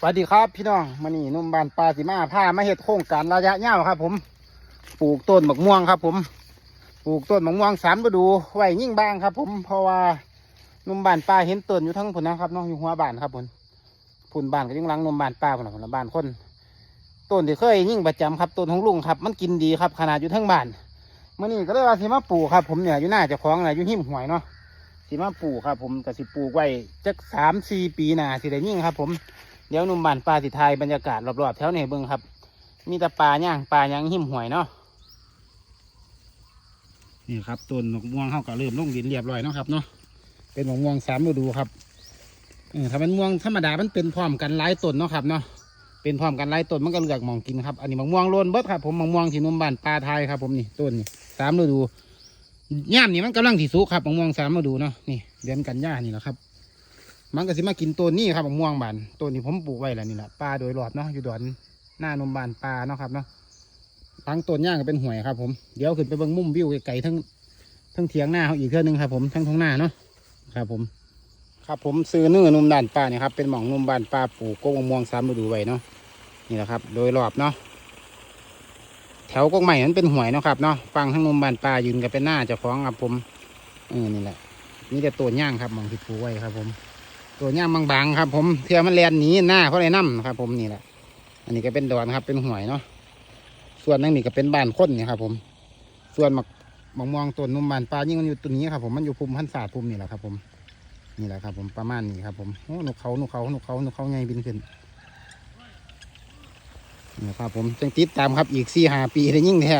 สวัสดีครับพี่น้องมานี่นุ่มบานปลาสิมาพามาเฮ็ดโครงการระยะยาวครับผม ปลูกต้นมะม่วงครับ ผม ปลูกต้นมะม่วงสามฤดูไว้ยิ่งบ้างครับ ผมเพราะว่านุ่มบานปลาเห็นต้นอยู่ทั้งผุนนะครับน้องอยู่หัวบานครับผมผุนบานก็ยิ่งลังนุ่มบานปลาผุนผุนละบานคนต้นที่เคยยิ่งประจำครับต้นของลุงครับ มันกินดีครับขนาดอยู่ทั้งบานมื่อนี้ก็เลยว่าสิมาปลูกครับ ผมเนี่ยอยู่หน้าเจ้าของนะอยู่หิมหวยเนาะสิมาปลูกครับ ผมก็สิปลูกไว้จักสามสี่ปีหนาสิได้ยิ่งครับ ผม เดี๋ยวหนุ่มบ้านปลาสิไทยบรรยากาศรอบๆแถวนี้ให้เบิ่งครับ มีแต่ปลาย่างปลายังหิมหวยเนาะนี่ครับต้นมะม่วงเขาก็เริ่มลงดินเรียบร้อยเนาะครับเนาะเป็นหมะม่วงสามฤดูครับเออถ้าเป็นม่วงธรรมดามันเป็นพร้อมกันหลายต้นเนาะครับเนาะเป็นพร้อมกันหลายต้นมันก็เลือกหมองกินครับอันนี้มะม่วงโลนเบิดครับผมมะม่วงที่นุ่มบานปลาไทยครับผมนี่ต้นนี่สามฤดูย่ามนี่มันกำลังที่สุกครับมะม่วงสามฤดูเนาะนี่เดือนกันยานี่แหละครับ มันก็สิมากินต้นนี้ครับมะม่วงบานต้นนี้ผมปลูกไว้แล้วนี่แหละปลาโดยรอบเนาะอยู่ดอนหน้านมบานปลาเนาะครับเนาะทั้งต้นย่างก็เป็นห่วยครับ ผมเดี๋ยวขึ้นไปเบิ่งมุมวิวไกลๆทั้งทั้งเถียงหน้าเขาอีกเท่านึงครับ ผมทั้งท้องหน้าเนาะครับผมครับผมซื้อเนื้อนุ่มด่านปลาเนี่ยครับเป็นหม่องนุ่มบานปลาปลูกกงมะม่วงสามฤดูไว้เนาะนี่แหละครับ โดยรอบเนาะแถวกงใหม่นั้นเป็นห่วยเนาะครับเนาะฟังทั้งนุ่มบานปลายืนกันเป็นหน้าเจ้าของครับผมเออนี่แหละนี่แต่ต้นย่างครับหมองที่ปลูกไว้ครับผม ตัวย่างบางๆครับ ผมเทือมันแลนหนีหน้าเขาเลยน้ำครับผมนี่แหละ อันนี้ก็เป็นดอนครับ เป็นหวยเนาะส่วนนั่นนี่ก็เป็นบ้านคนนี่ครับผม ส่วนหมักมะม่วงต้นนุ่มบานปลายิ่งมันอยู่ตัวนี้ครับผมมันอยู่ภูมิพันธ์ศาสตร์ภูมินี่แหละครับ ผมนี่แหละครับ ผมประมาณนี้ครับ ผมโอ้หนกเขาหนกเขาหนกเขาหนกเขาไงบินขึ้นนี่ครับผมจังติดตามครับอีกสี่ห้าปีได้ยิ่งแท้